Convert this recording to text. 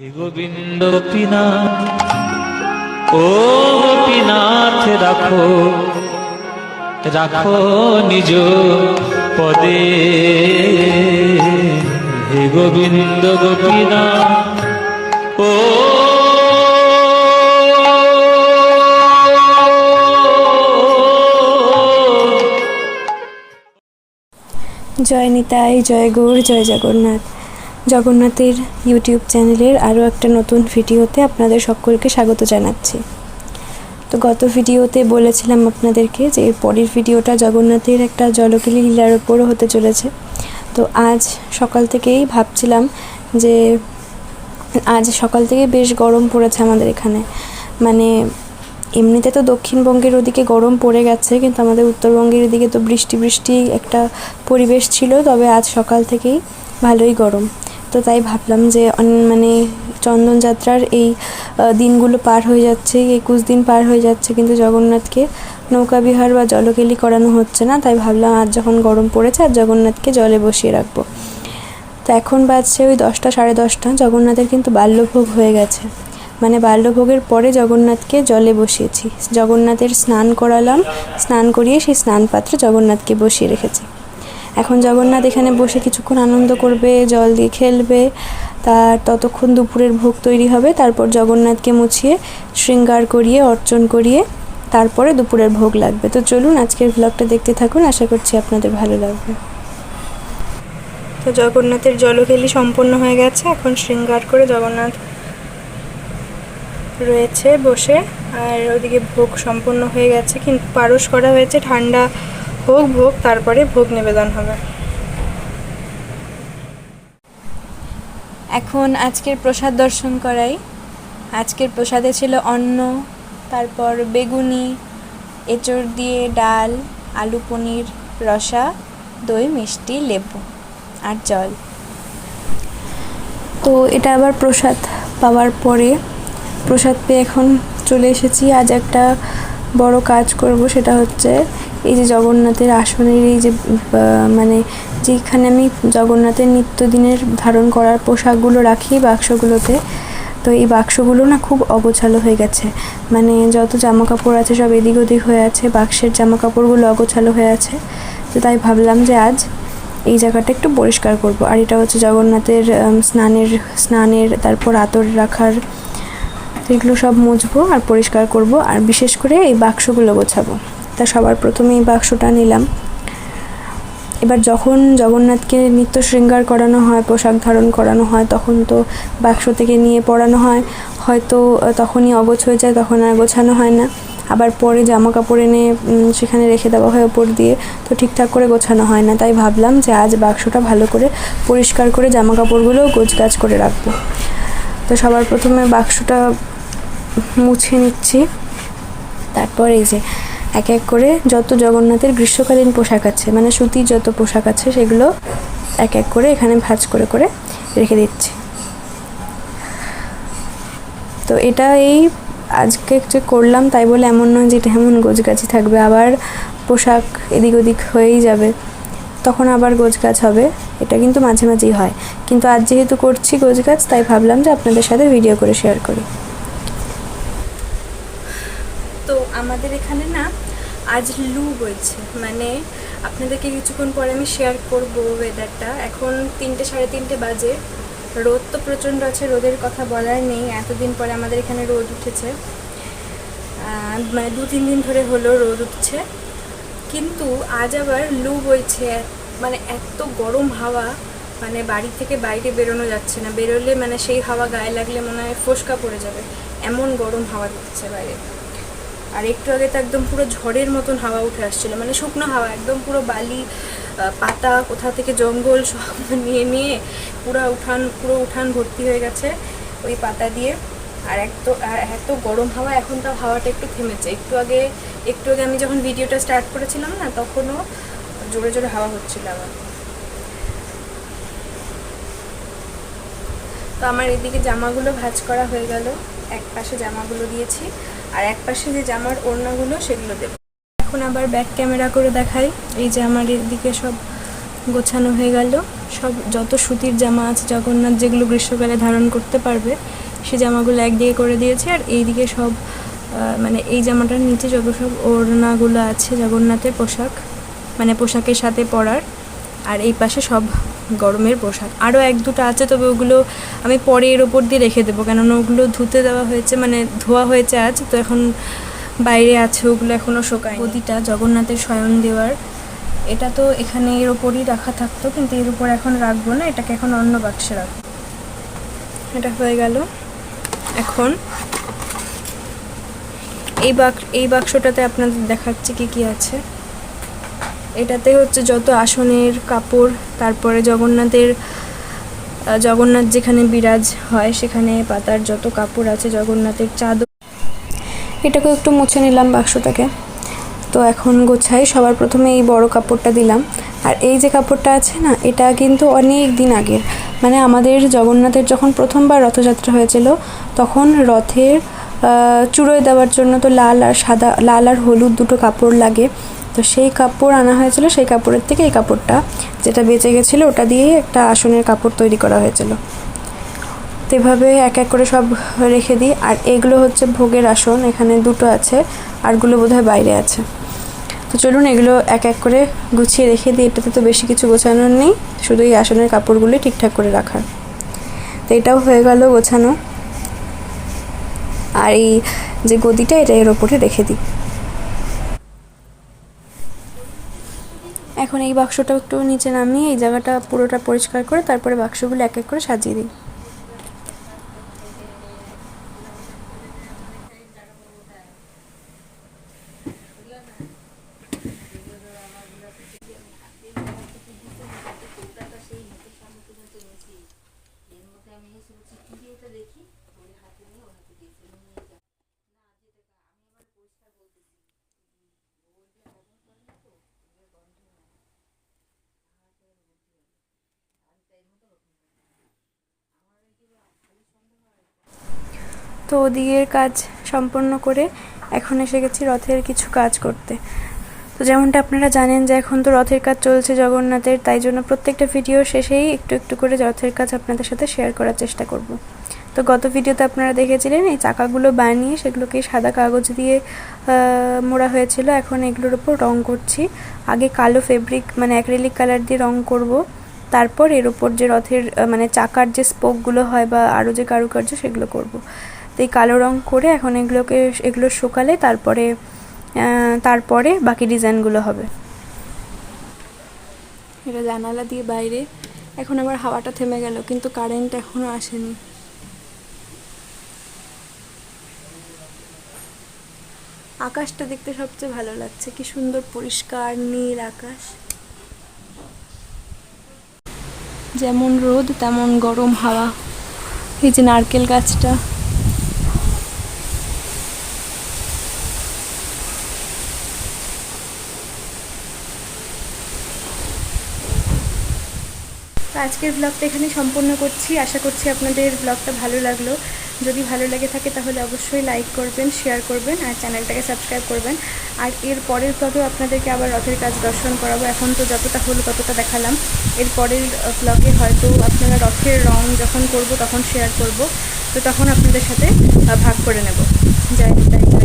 হে গোবিন্দ গোপীনাথ ও গোপীনাথ রাখো রাখো নিজ পদে। হে গোবিন্দ গোপীনাথ, ও জয় নিতাই, জয় গৌর, জয় জগন্নাথ। জগন্নাথের ইউটিউব চ্যানেলের আরও একটা নতুন ভিডিওতে আপনাদের সকলকে স্বাগত জানাচ্ছি। তো গত ভিডিওতে বলেছিলাম আপনাদেরকে যে এর পরের ভিডিওটা জগন্নাথের একটা জলকেলি লীলার ওপরও হতে চলেছে। তো আজ সকাল থেকেই ভাবছিলাম যে আজ সকাল থেকে বেশ গরম পড়েছে আমাদের এখানে। মানে এমনিতে তো দক্ষিণবঙ্গের ওদিকে গরম পড়ে গেছে, কিন্তু আমাদের উত্তরবঙ্গের এদিকে তো বৃষ্টি বৃষ্টি একটা পরিবেশ ছিল, তবে আজ সকাল থেকেই ভালোই গরম। তো তাই ভাবলাম যে মানে চন্দনযাত্রার এই দিনগুলো পার হয়ে যাচ্ছে, একুশ দিন পার হয়ে যাচ্ছে, কিন্তু জগন্নাথকে নৌকা বিহার বা জলকেলি করানো হচ্ছে না, তাই ভাবলাম আজ যখন গরম পড়েছে আর জগন্নাথকে জলে বসিয়ে রাখব। তো এখন বাজছে ওই দশটা, সাড়ে দশটা, জগন্নাথের কিন্তু বাল্যভোগ হয়ে গেছে। মানে বাল্যভোগের পরে জগন্নাথকে জলে বসিয়েছি। জগন্নাথের স্নান করালাম, স্নান করিয়ে সেই স্নান পাত্রে জগন্নাথকে বসিয়ে রেখেছি। এখন জগন্নাথ এখানে বসে কিছুক্ষণ আনন্দ করবে, জল দিয়ে খেলবে, তার ততক্ষণ দুপুরের ভোগ তৈরি হবে। তারপর জগন্নাথকে মুছিয়ে, শৃঙ্গার করিয়ে, অর্চন করিয়ে তারপরে দুপুরের ভোগ লাগবে। তো চলুন আজকের ব্লগটা দেখতে থাকুন। আশা করছি আপনাদের ভালো লাগবে। তো জগন্নাথের জলকেলি সম্পন্ন হয়ে গেছে। এখন শৃঙ্গার করে জগন্নাথ রয়েছে বসে। আর ওদিকে ভোগ সম্পন্ন হয়ে গেছে। কিন্তু পারস করা হয়েছে। ঠান্ডা হোক ভোগ, তারপরে ভোগ নিবেদন হবে। এখন আজকের প্রসাদ দর্শন করাই। আজকের প্রসাদে ছিল অন্ন, তারপর বেগুনি, এঁচড় দিয়ে ডাল, আলু পনির, রসা, দই, মিষ্টি, লেবু আর জল। তো এটা আবার প্রসাদ পাওয়ার পরে প্রসাদ পেয়ে এখন চলে এসেছি আজ একটা বড় কাজ করব সেটা হচ্ছে এই যে জগন্নাথের আসনের এই যে মানে যেখানে আমি জগন্নাথের নিত্যদিনের ধারণ করার পোশাকগুলো রাখি বাক্সগুলোতে, তো এই বাক্সগুলো না খুব অগোছালো হয়ে গেছে। মানে যত জামা কাপড় আছে সব এদিক ওদিক হয়ে আছে, বাক্সের জামা কাপড়গুলো অগোছালো হয়ে আছে। তো তাই ভাবলাম যে আজ এই জায়গাটা একটু পরিষ্কার করব। আর এটা হচ্ছে জগন্নাথের স্নানের স্নানের, তারপর আতর রাখার এগুলো সব মুছবো আর পরিষ্কার করব আর বিশেষ করে এই বাক্সগুলো গোছাবো। তা সবার প্রথমে এই বাক্সটা নিলাম। এবার যখন জগন্নাথকে নিত্য শৃঙ্গার করানো হয়, পোশাক ধারণ করানো হয়, তখন তো বাক্স থেকে নিয়ে পরানো হয়। হয়তো তখনই অগোছ হয়ে যায়, তখন আর গোছানো হয় না। আবার পরে জামা কাপড় এনে সেখানে রেখে দেওয়া হয় ওপর দিয়ে, তো ঠিকঠাক করে গোছানো হয় না। তাই ভাবলাম যে আজ বাক্সটা ভালো করে পরিষ্কার করে জামা কাপড়গুলো গোছগাছ করে রাখব। তো সবার প্রথমে বাক্সটা মুছে নিচ্ছি। তারপর এই যে এক এক করে যত জগন্নাথের গ্রীষ্মকালীন পোশাক আছে মানে সুতির যত পোশাক আছে, সেগুলো এক এক করে এখানে ভাঁজ করে করে রেখে দিচ্ছি। তো এটা এই আজকে যে করলাম তাই বলে এমন নয় যে এটা এমন গোছগাছি থাকবে, আবার পোশাক এদিক ওদিক হয়েই যাবে। তখন আবার গোছগাছ হবে, এটা কিন্তু মাঝে মাঝেই হয়। কিন্তু আজ যেহেতু করছি গোছগাছ, তাই ভাবলাম যে আপনাদের সাথে ভিডিও করে শেয়ার করি তো আমাদের এখানে না আজ লু বইছে মানে আপনাদেরকে কিছুক্ষণ পরে আমি শেয়ার করব ওয়েদারটা এখন তিনটে, সাড়ে তিনটে বাজে। রোদ তো প্রচণ্ড আছে, রোদের কথা বলার নেই। এতদিন পরে আমাদের এখানে রোদ উঠেছে। মানে দু, তিন দিন ধরে হলো রোদ উঠছে। কিন্তু আজ আবার লু বইছে মানে এত গরম হাওয়া মানে বাড়ি থেকে বাইরে বেরোনো যাচ্ছে না। বেরোলে মানে সেই হাওয়া গায়ে লাগলে মনে হয় ফোসকা পড়ে যাবে। এমন গরম হাওয়া দিচ্ছে বাইরে। আর একটু আগে তো একদম পুরো ঝড়ের মতন হাওয়া উঠে আসছিল। মানে শুকনো হাওয়া, একদম পুরো বালি পাতা, কোথা থেকে জঙ্গল সব নিয়ে নিয়ে পুরো উঠান পুরো উঠান ভর্তি হয়ে গেছে ওই পাতা দিয়ে। আর এত আর এত গরম হাওয়া, এখন তাও হাওয়াটা একটু থেমেছে। একটু আগে একটু আগে আমি যখন ভিডিওটা স্টার্ট করেছিলাম না, তখনও জোরে জোরে হাওয়া হচ্ছিল আমার। তো আমার এদিকে জামাগুলো ভাঁজ করা হয়ে গেল। এক পাশে জামাগুলো দিয়েছি, আর এক পাশে যে জামার ওড়নাগুলো সেগুলো দেব। এখন আবার ব্যাক ক্যামেরা করে দেখাই। এই যে আমার এদিকে সব গোছানো হয়ে গেল। সব যত সুতির জামা আছে, জগন্নাথ যেগুলো গ্রীষ্মকালে ধারণ করতে পারবে, সে জামাগুলো একদিকে করে দিয়েছে, আর এইদিকে সব মানে এই জামাটার নিচে যত সব ওড়নাগুলো আছে, জগন্নাথের পোশাক মানে পোশাকের সাথে পরার, আর এই পাশে সব গরমের পোশাক। আরও এক দুটো আছে, তবে ওগুলো আমি পরে এর ওপর দিয়ে রেখে দেবো। কেননা ওগুলো ধুতে দেওয়া হয়েছে মানে ধোয়া হয়েছে আজ, তো এখন বাইরে আছে, ওগুলো এখনও শোকায় গদিটা জগন্নাথের শয়ন দেওয়ার। এটা তো এখানে এর ওপরই রাখা থাকতো, কিন্তু এর উপর এখন রাখব না, এটাকে এখন অন্য বাক্সে রাখব। এটা হয়ে গেল। এখন এই বাক্স এই বাক্সটাতে আপনাদের দেখাচ্ছি কি কি আছে। এটাতে হচ্ছে যত আসনের কাপড়, তারপরে জগন্নাথের জগন্নাথ যেখানে বিরাজ হয় সেখানে পাতার যত কাপড় আছে জগন্নাথের চাদর। এটাকেও একটু মুছে নিলাম বাক্সটাকে। তো এখন গোছাই, সবার প্রথমে এই বড় কাপড়টা দিলাম। আর এই যে কাপড়টা আছে না, এটা কিন্তু অনেক দিন আগের। মানে আমাদের জগন্নাথের যখন প্রথমবার রথযাত্রা হয়েছিল, তখন রথের চূড়োয় দেওয়ার জন্য তো লাল আর সাদা, লাল আর হলুদ দুটো কাপড় লাগে। তো সেই কাপড় আনা হয়েছিল, সেই কাপড়ের থেকে এই কাপড়টা যেটা বেঁচে গেছিল, ওটা দিয়েই একটা আসনের কাপড় তৈরি করা হয়েছিল। তো এভাবে এক এক করে সব রেখে দিই। আর এগুলো হচ্ছে ভোগের আসন, এখানে দুটো আছে, আরগুলো বোধহয় বাইরে আছে। তো চলুন এগুলো এক এক করে গুছিয়ে রেখে দিই, এটাতে তো বেশি কিছু গোছানোর নেই, শুধু এই আসনের কাপড়গুলো ঠিকঠাক করে রাখার। তো এটাও হয়ে গেল গোছানো। আর এই যে গদিটা, এটা এর ওপরে রেখে দিই। এখন এই বাক্সটা একটু নিচে নামিয়ে, এই জায়গাটা পুরোটা পরিষ্কার করে, তারপরে বাক্সগুলো এক এক করে সাজিয়ে দিই। তো ওদিকের কাজ সম্পন্ন করে এখন এসে গেছি রথের কিছু কাজ করতে। তো যেমনটা আপনারা জানেন যে এখন তো রথের কাজ চলছে জগন্নাথের, তাই জন্য প্রত্যেকটা ভিডিও শেষেই একটু একটু করে রথের কাজ আপনাদের সাথে শেয়ার করার চেষ্টা করব। তো গত ভিডিওতে আপনারা দেখেছিলেন এই চাকাগুলো বানিয়ে সেগুলোকে সাদা কাগজ দিয়ে মোড়া হয়েছিল। এখন এগুলোর উপর রং করছি। আগে কালো ফেব্রিক মানে অ্যাক্রেলিক কালার দিয়ে রং করব। তারপর এর উপর যে রথের মানে চাকার যে স্পোকগুলো হয় বা আরও যে কারুকার্য সেগুলো করব। তো এই কালো রং করে এখন এগুলোকে, এগুলো শুকালে তারপরে তারপরে বাকি ডিজাইনগুলো হবে। এটা জানালা দিয়ে বাইরে। এখন আবার হাওয়াটা থেমে গেল, কিন্তু কারেন্ট এখনও আসেনি। আকাশটা দেখতে সবচেয়ে ভালো লাগছে। কি সুন্দর পরিষ্কার নীল আকাশ। যেমন রোদ, তেমন গরম হাওয়া। এই যে নারকেল গাছটা। আজকের ব্লগটা এখানে সম্পূর্ণ করছি। আশা করছি আপনাদের ব্লগটা ভালো লাগল। যদি ভালো লেগে থাকে তাহলে অবশ্যই লাইক করবেন শেয়ার করবেন আর চ্যানেলটাকে সাবস্ক্রাইব করবেন। আর এর পরের ব্লগেও আপনাদেরকে আবার রথের কাজ দর্শন করাবো। এখন তো যতটা হলো ততটা দেখালাম। এর পরের ব্লগে হয়তো আপনারা রথের রং যখন করব তখন শেয়ার করব। তো তখন আপনাদের সাথে ভাগ করে নেব। জয় গুরু।